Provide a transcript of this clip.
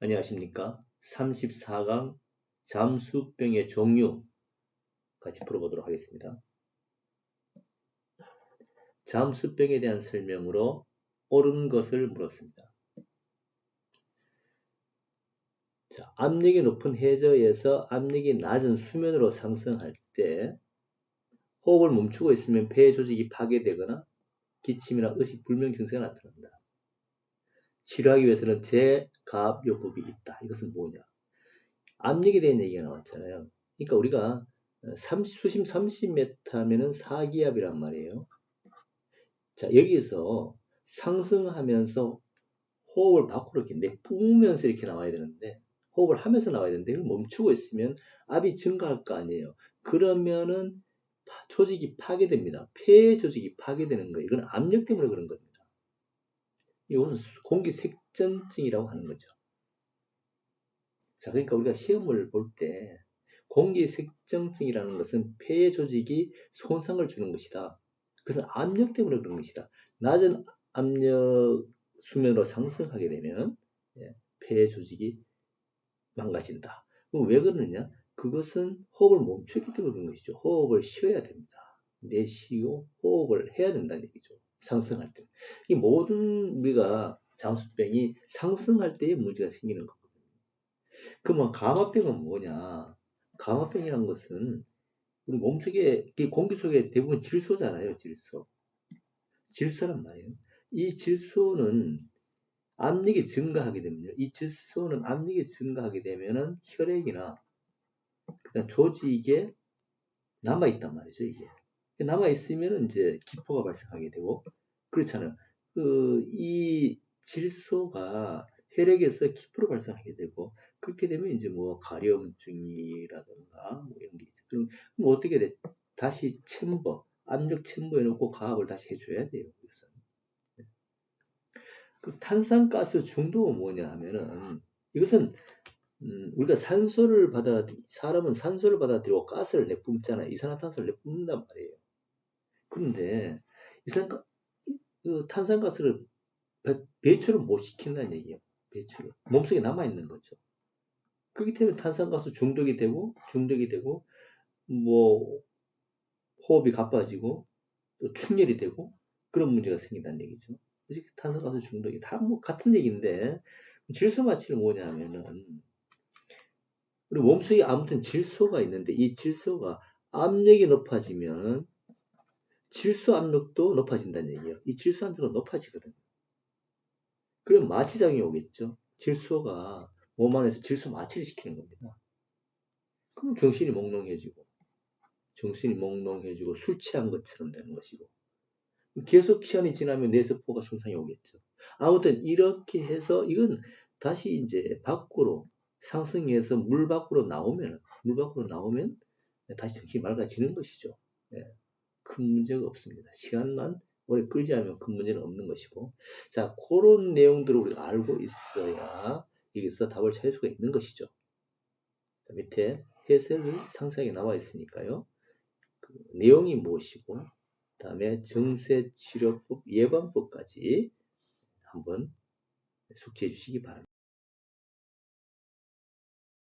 안녕하십니까. 34강 잠수병의 종류 같이 풀어보도록 하겠습니다. 잠수병에 대한 설명으로 옳은 것을 물었습니다. 자, 압력이 높은 해저에서 압력이 낮은 수면으로 상승할 때 호흡을 멈추고 있으면 폐 조직이 파괴되거나 기침이나 의식 불명 증세가 나타납니다. 치료하기 위해서는 재 가압요법이 있다. 이것은 뭐냐? 압력에 대한 얘기가 나왔잖아요. 그러니까 우리가 30, 수심 30m면은 4기압이란 말이에요. 자, 여기서 상승하면서 호흡을 밖으로 이렇게 내뿜으면서 이렇게 나와야 되는데, 호흡을 하면서 나와야 되는데, 이걸 멈추고 있으면 압이 증가할 거 아니에요. 그러면은 조직이 파괴됩니다. 폐 조직이 파괴되는 거예요. 이건 압력 때문에 그런 겁니다. 이것은 공기 색 전증이라고 하는 거죠. 자, 그러니까 우리가 시험을 볼 때 공기 색전증이라는 것은 폐 조직이 손상을 주는 것이다. 그것은 압력 때문에 그런 것이다. 낮은 압력 수면으로 상승하게 되면 예, 폐 조직이 망가진다. 그럼 왜 그러느냐? 그것은 호흡을 멈췄기 때문에 그런 것이죠. 호흡을 쉬어야 됩니다. 내쉬고 호흡을 해야 된다는 얘기죠. 상승할 때. 이 모든 우리가 잠수병이 상승할 때에 문제가 생기는 거거든요. 그러면 감화병은 뭐냐? 감화병이란 것은 우리 몸 속에 공기 속에 대부분 질소잖아요, 질소. 질소란 말이에요. 이 질소는 압력이 증가하게 되면요. 이 질소는 압력이 증가하게 되면은 혈액이나 그다음 조직에 남아 있단 말이죠, 이게. 남아 있으면 이제 기포가 발생하게 되고 그렇잖아요. 그 이 질소가 혈액에서 기포로 발생하게 되고 그렇게 되면 이제 뭐 가려움증이라든가 뭐 이런 게 있죠. 그럼, 그럼 어떻게 돼? 다시 챔버, 압력 챔버에 놓고 가압을 다시 해줘야 돼요. 네. 그 탄산가스 중독은 뭐냐 하면은 이것은 음, 우리가 산소를 받아 사람은 산소를 받아들이고 가스를 내뿜잖아. 이산화탄소를 내뿜는단 말이에요. 그런데 이산 그 탄산가스를 배출을 못 시킨다는 얘기예요. 배출을 몸속에 남아 있는 거죠. 그렇기 때문에 탄산가스 중독이 되고 중독이 되고 뭐 호흡이 가빠지고 또 충혈이 되고 그런 문제가 생긴다는 얘기죠. 그래서 탄산가스 중독이 다 뭐 같은 얘기인데 질소 마취는 뭐냐면은 우리 몸속에 아무튼 질소가 있는데 이 질소가 압력이 높아지면 질소 압력도 높아진다는 얘기예요. 이 질소 압력은 높아지거든요. 그럼 마취작용이 오겠죠. 질소가 몸 안에서 질소 마취를 시키는 겁니다. 그럼 정신이 몽롱해지고 정신이 몽롱해지고 술 취한 것처럼 되는 것이고 계속 시간이 지나면 뇌세포가 손상이 오겠죠. 아무튼 이렇게 해서 이건 다시 이제 밖으로 상승해서 물 밖으로 나오면 물 밖으로 나오면 다시 정신이 맑아지는 것이죠. 네. 큰 문제가 없습니다. 시간만 오래 끌지 않으면 큰 문제는 없는 것이고 자 그런 내용들을 우리가 알고 있어야 여기서 답을 찾을 수가 있는 것이죠. 자, 밑에 해석이 상세하게 나와 있으니까요. 그 내용이 무엇이고 다음에 증세치료법 예방법까지 한번 숙지해 주시기 바랍니다.